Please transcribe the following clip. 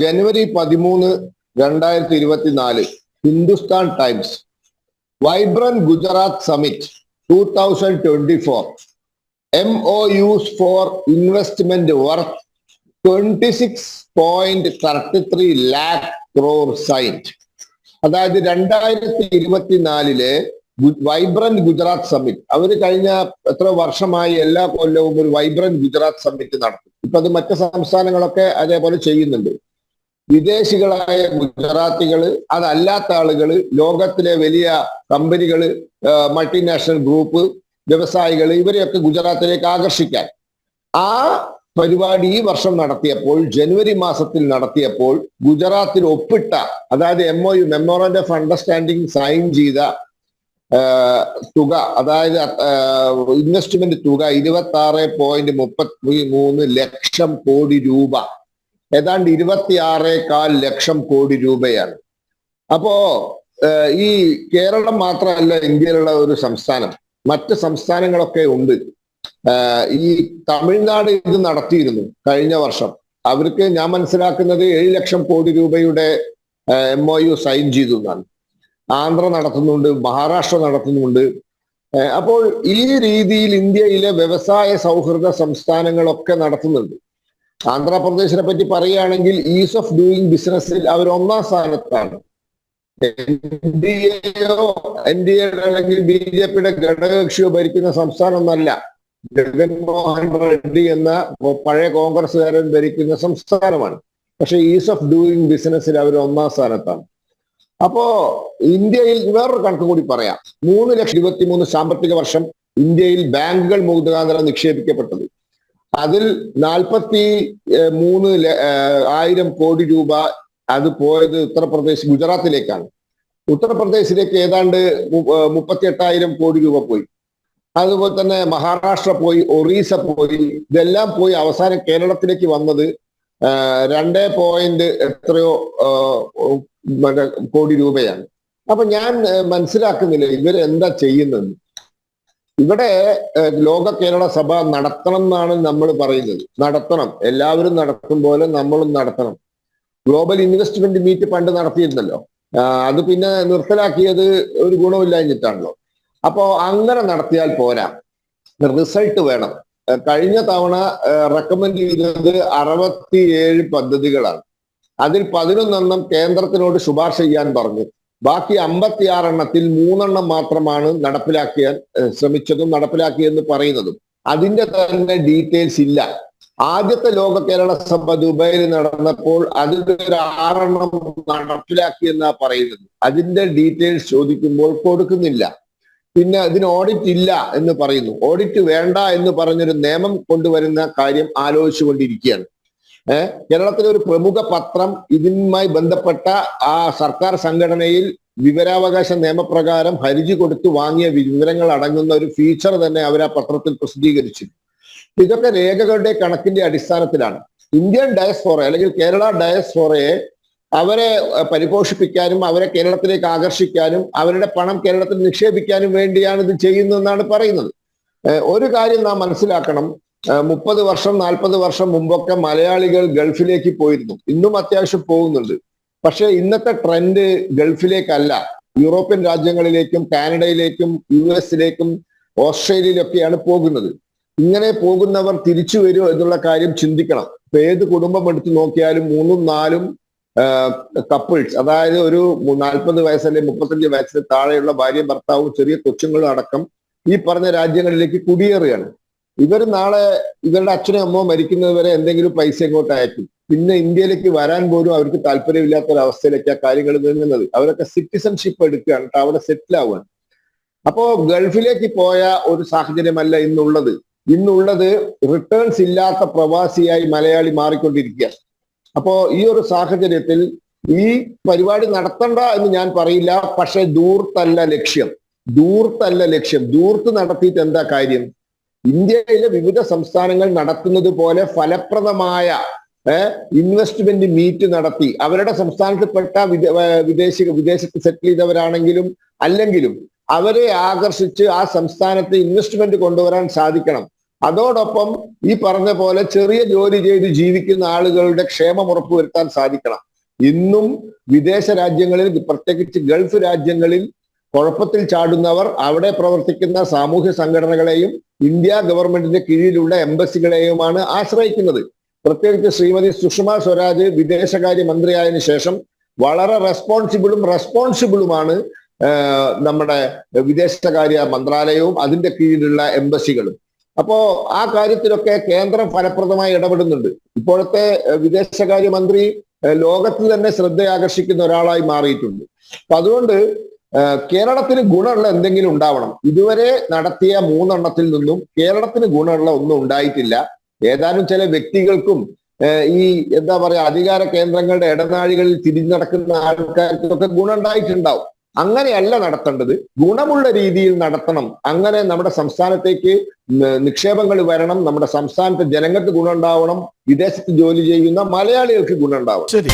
ജനുവരി പതിമൂന്ന് രണ്ടായിരത്തി ഇരുപത്തിനാല് Hindustan Times vibrant Gujarat summit two thousand twenty four M O Us for investment worth twenty six point thirty three lakh crore signed അതായത് രണ്ടായിരത്തി ഇരുപത്തിനാലിലെ vibrant Gujarat summit. അവർ കഴിഞ്ഞ എത്ര വർഷമായി എല്ലാ കൊല്ലവും ഒരു വൈബ്രന്റ് ഗുജറാത്ത് സമ്മിറ്റ് നടത്തും ഇപ്പൊ അത് മറ്റ് സംസ്ഥാനങ്ങളൊക്കെ അതേപോലെ ചെയ്യുന്നുണ്ട്. വിദേശികളായ ഗുജറാത്തികൾ അതല്ലാത്ത ആളുകൾ ലോകത്തിലെ വലിയ കമ്പനികൾ മൾട്ടിനാഷണൽ ഗ്രൂപ്പ് വ്യവസായികൾ ഇവരെയൊക്കെ ഗുജറാത്തിലേക്ക് ആകർഷിക്കാൻ. ആ പരിപാടി ഈ വർഷം നടത്തിയപ്പോൾ ജനുവരി മാസത്തിൽ നടത്തിയപ്പോൾ ഗുജറാത്തിൽ ഒപ്പിട്ട അതായത് M O U memorandum of understanding sign ചെയ്ത തുക അതായത് ഇൻവെസ്റ്റ്മെന്റ് തുക ഇരുപത്തി ആറ് പോയിന്റ് മുപ്പത്തി മൂന്ന് ലക്ഷം കോടി രൂപ. ഏതാണ്ട് ഇരുപത്തി ആറേക്കാൽ ലക്ഷം കോടി രൂപയാണ്. അപ്പോ ഈ കേരളം മാത്രമല്ല ഇന്ത്യയിലുള്ള ഒരു സംസ്ഥാനം. മറ്റ് സംസ്ഥാനങ്ങളൊക്കെ ഉണ്ട്. ഈ തമിഴ്നാട് ഇത് നടത്തിയിരുന്നു കഴിഞ്ഞ വർഷം. അവർക്ക് ഞാൻ മനസ്സിലാക്കുന്നത് ഏഴ് ലക്ഷം കോടി രൂപയുടെ എം ഒ യു സൈൻ ചെയ്തു എന്നാണ്. ആന്ധ്ര നടത്തുന്നുണ്ട് മഹാരാഷ്ട്ര നടത്തുന്നുണ്ട്. അപ്പോൾ ഈ രീതിയിൽ ഇന്ത്യയിലെ വ്യവസായ സൗഹൃദ സംസ്ഥാനങ്ങളൊക്കെ നടത്തുന്നുണ്ട്. ആന്ധ്രാപ്രദേശിനെ പറ്റി പറയുകയാണെങ്കിൽ ഈസ് ഓഫ് ഡൂയിങ് ബിസിനസ്സിൽ അവർ ഒന്നാം സ്ഥാനത്താണ്. എൻ ഡി എയോ എൻ ഡി എ അല്ലെങ്കിൽ ബി ജെ പിയുടെ ഘടകകക്ഷിയോ ഭരിക്കുന്ന സംസ്ഥാനമൊന്നല്ല. ജഗൻമോഹൻ റെഡ്ഡി എന്ന പഴയ കോൺഗ്രസ്സുകാരൻ ഭരിക്കുന്ന സംസ്ഥാനമാണ്. പക്ഷെ ഈസ് ഓഫ് ഡൂയിങ് ബിസിനസ്സിൽ അവർ ഒന്നാം സ്ഥാനത്താണ്. അപ്പോ ഇന്ത്യയിൽ വേറൊരു കണക്ക് കൂടി പറയാം. മൂന്ന് ലക്ഷം ഇരുപത്തി മൂന്ന് സാമ്പത്തിക വർഷം ഇന്ത്യയിൽ ബാങ്കുകൾ മുഖാന്തരം നിക്ഷേപിക്കപ്പെട്ടത്. അതിൽ നാൽപ്പത്തി മൂന്ന് ആയിരം കോടി രൂപ അത് പോയത് ഉത്തർപ്രദേശ് ഗുജറാത്തിലേക്കാണ്. ഉത്തർപ്രദേശിലേക്ക് ഏതാണ്ട് മുപ്പത്തി എട്ടായിരം കോടി രൂപ പോയി. അതുപോലെ തന്നെ മഹാരാഷ്ട്ര പോയി ഒറീസ പോയി ഇതെല്ലാം പോയി അവസാനം കേരളത്തിലേക്ക് വന്നത് രണ്ട് പോയിന്റ് എത്രയോ മറ്റേ കോടി രൂപയാണ്. അപ്പൊ ഞാൻ മനസ്സിലാക്കുന്നില്ല ഇവരെന്താ ചെയ്യുന്നത് ഇവിടെ ലോക കേരള സഭ നടത്തണം എന്നാണ് നമ്മൾ പറയുന്നത്. നടത്തണം. എല്ലാവരും നടത്തും പോലെ നമ്മളും നടത്തണം. ഗ്ലോബൽ ഇൻവെസ്റ്റ്മെന്റ് മീറ്റ് പണ്ട് നടത്തിയിരുന്നല്ലോ. അത് പിന്നെ നിർത്തലാക്കിയത് ഒരു ഗുണമില്ലാഞ്ഞിട്ടാണല്ലോ. അപ്പോ അങ്ങനെ നടത്തിയാൽ പോരാ. റിസൾട്ട് വേണം. കഴിഞ്ഞ തവണ റെക്കമെൻഡ് ചെയ്തത് അറുപത്തിയേഴ് പദ്ധതികളാണ്. അതിൽ പതിനൊന്നെണ്ണം കേന്ദ്രത്തിനോട് ശുപാർശ ചെയ്യാൻ പറഞ്ഞു. ബാക്കി അമ്പത്തിയാറെണ്ണത്തിൽ മൂന്നെണ്ണം മാത്രമാണ് നടപ്പിലാക്കിയാൻ ശ്രമിച്ചതും നടപ്പിലാക്കിയെന്ന് പറയുന്നതും. അതിന്റെ തന്നെ ഡീറ്റെയിൽസ് ഇല്ല. ആദ്യത്തെ ലോക കേരള സഭ ദുബൈയിൽ നടന്നപ്പോൾ അതിന്റെ ഒരു ആറെണ്ണം നടപ്പിലാക്കിയെന്നാ പറയുന്നത്. അതിന്റെ ഡീറ്റെയിൽസ് ചോദിക്കുമ്പോൾ കൊടുക്കുന്നില്ല. പിന്നെ ഇതിന് ഓഡിറ്റ് ഇല്ല എന്ന് പറയുന്നു. ഓഡിറ്റ് വേണ്ട എന്ന് പറഞ്ഞൊരു നിയമം കൊണ്ടുവരുന്ന കാര്യം ആലോചിച്ചുകൊണ്ടിരിക്കുകയാണ്. ഏഹ് കേരളത്തിലെ ഒരു പ്രമുഖ പത്രം ഇതിനുമായി ബന്ധപ്പെട്ട ആ സർക്കാർ സംഘടനയിൽ വിവരാവകാശ നിയമപ്രകാരം ഹർജി കൊടുത്തു വാങ്ങിയ വിവരങ്ങൾ അടങ്ങുന്ന ഒരു ഫീച്ചർ തന്നെ അവർ ആ പത്രത്തിൽ പ്രസിദ്ധീകരിച്ചു ഇതൊക്കെ രേഖകളുടെ കണക്കിന്റെ അടിസ്ഥാനത്തിലാണ്. ഇന്ത്യൻ ഡയസ്ഫോറ അല്ലെങ്കിൽ കേരള ഡയസ്ഫോറയെ അവരെ പരിപോഷിപ്പിക്കാനും അവരെ കേരളത്തിലേക്ക് ആകർഷിക്കാനും അവരുടെ പണം കേരളത്തിൽ നിക്ഷേപിക്കാനും വേണ്ടിയാണ് ഇത് ചെയ്യുന്നതെന്നാണ് പറയുന്നത്. ഒരു കാര്യം നാം മനസ്സിലാക്കണം. മുപ്പത് വർഷം നാൽപ്പത് വർഷം മുമ്പൊക്കെ മലയാളികൾ ഗൾഫിലേക്ക് പോയിരുന്നു. ഇന്നും അത്യാവശ്യം പോകുന്നുണ്ട്. പക്ഷേ ഇന്നത്തെ ട്രെൻഡ് ഗൾഫിലേക്കല്ല. യൂറോപ്യൻ രാജ്യങ്ങളിലേക്കും കാനഡയിലേക്കും യു എസിലേക്കും ഓസ്ട്രേലിയയിലൊക്കെയാണ് പോകുന്നത്. ഇങ്ങനെ പോകുന്നവർ തിരിച്ചു വരുമോ എന്നുള്ള കാര്യം ചിന്തിക്കണം. ഇപ്പൊ ഏത് കുടുംബം എടുത്തു നോക്കിയാലും മൂന്നും നാലും കപ്പിൾസ് അതായത് ഒരു നാൽപ്പത് വയസ്സല്ലെ മുപ്പത്തഞ്ച് വയസ്സിന് താഴെയുള്ള ഭാര്യയും ഭർത്താവും ചെറിയ കൊച്ചുങ്ങളും അടക്കം ഈ പറഞ്ഞ രാജ്യങ്ങളിലേക്ക് കുടിയേറുകയാണ്. ഇവർ നാളെ ഇവരുടെ അച്ഛനും അമ്മോ മരിക്കുന്നവരെ എന്തെങ്കിലും പൈസ ഇങ്ങോട്ട് അയക്കും? പിന്നെ ഇന്ത്യയിലേക്ക് വരാൻ പോലും അവർക്ക് താല്പര്യമില്ലാത്ത ഒരു അവസ്ഥയിലേക്ക് ആ കാര്യങ്ങൾ നീങ്ങുന്നത്. അവരൊക്കെ സിറ്റിസൺഷിപ്പ് എടുക്കുകയാണ്. അവിടെ സെറ്റിൽ ആവുകയാണ്. അപ്പോ ഗൾഫിലേക്ക് പോയ ഒരു സാഹചര്യമല്ല ഇന്നുള്ളത്. ഇന്നുള്ളത് റിട്ടേൺസ് ഇല്ലാത്ത പ്രവാസിയായി മലയാളി മാറിക്കൊണ്ടിരിക്കുക അപ്പോ ഈ ഒരു സാഹചര്യത്തിൽ ഈ പരിപാടി നടത്തണ്ട എന്ന് ഞാൻ പറയില്ല. പക്ഷെ ദൂർത്തല്ല ലക്ഷ്യം. ദൂർത്തല്ല ലക്ഷ്യം. ദൂർത്ത് നടത്തിയിട്ട് എന്താ കാര്യം? ഇന്ത്യയിലെ വിവിധ സംസ്ഥാനങ്ങൾ നടത്തുന്നത് പോലെ ഫലപ്രദമായ ഇൻവെസ്റ്റ്മെന്റ് മീറ്റ് നടത്തി. അവരുടെ സംസ്ഥാനത്തിൽപ്പെട്ട വിദേശ വിദേശത്ത് സെറ്റിൽ ചെയ്തവരാണെങ്കിലും അല്ലെങ്കിലും അവരെ ആകർഷിച്ച് ആ സംസ്ഥാനത്ത് ഇൻവെസ്റ്റ്മെന്റ് കൊണ്ടുവരാൻ സാധിക്കണം. അതോടൊപ്പം ഈ പറഞ്ഞ പോലെ ചെറിയ ജോലി ചെയ്ത് ജീവിക്കുന്ന ആളുകളുടെ ക്ഷേമം ഉറപ്പുവരുത്താൻ സാധിക്കണം. ഇന്നും വിദേശ രാജ്യങ്ങളിൽ പ്രത്യേകിച്ച് ഗൾഫ് രാജ്യങ്ങളിൽ കുഴപ്പത്തിൽ ചാടുന്നവർ അവിടെ പ്രവർത്തിക്കുന്ന സാമൂഹ്യ സംഘടനകളെയും ഇന്ത്യ ഗവൺമെന്റിന്റെ കീഴിലുള്ള എംബസികളെയുമാണ് ആശ്രയിക്കുന്നത്. പ്രത്യേകിച്ച് ശ്രീമതി സുഷമ സ്വരാജ് വിദേശകാര്യ മന്ത്രിയായതിനു ശേഷം വളരെ റെസ്പോൺസിബിളും റെസ്പോൺസിബിളുമാണ് നമ്മുടെ വിദേശകാര്യ മന്ത്രാലയവും അതിന്റെ കീഴിലുള്ള എംബസികളും. അപ്പോ ആ കാര്യത്തിലൊക്കെ കേന്ദ്രം ഫലപ്രദമായി ഇടപെടുന്നുണ്ട്. ഇപ്പോഴത്തെ വിദേശകാര്യമന്ത്രി വിദേശകാര്യ മന്ത്രി ശ്രദ്ധ ലോകത്ത് തന്നെ ശ്രദ്ധയാകർഷിക്കുന്ന ഒരാളായി മാറിയിട്ടുണ്ട്. അപ്പൊ അതുകൊണ്ട് കേരളത്തിന് ഗുണമുള്ള എന്തെങ്കിലും ഉണ്ടാവണം. ഇതുവരെ നടത്തിയ മൂന്നെണ്ണത്തിൽ നിന്നും കേരളത്തിന് ഗുണമുള്ള ഒന്നും ഉണ്ടായിട്ടില്ല. ഏതാനും ചില വ്യക്തികൾക്കും ഈ എന്താ പറയാ അധികാര കേന്ദ്രങ്ങളുടെ ഇടനാഴികളിൽ തിരിഞ്ഞു നടക്കുന്ന ആൾക്കാർക്കൊക്കെ ഗുണം ഉണ്ടായിട്ടുണ്ടാവും അങ്ങനെയല്ല നടത്തേണ്ടത്. ഗുണമുള്ള രീതിയിൽ നടത്തണം. അങ്ങനെ നമ്മുടെ സംസ്ഥാനത്തേക്ക് നിക്ഷേപങ്ങൾ വരണം. നമ്മുടെ സംസ്ഥാനത്തെ ജനങ്ങൾക്ക് ഗുണമുണ്ടാവണം വിദേശത്ത് ജോലി ചെയ്യുന്ന മലയാളികൾക്ക് ഗുണമുണ്ടാവണം ശരി.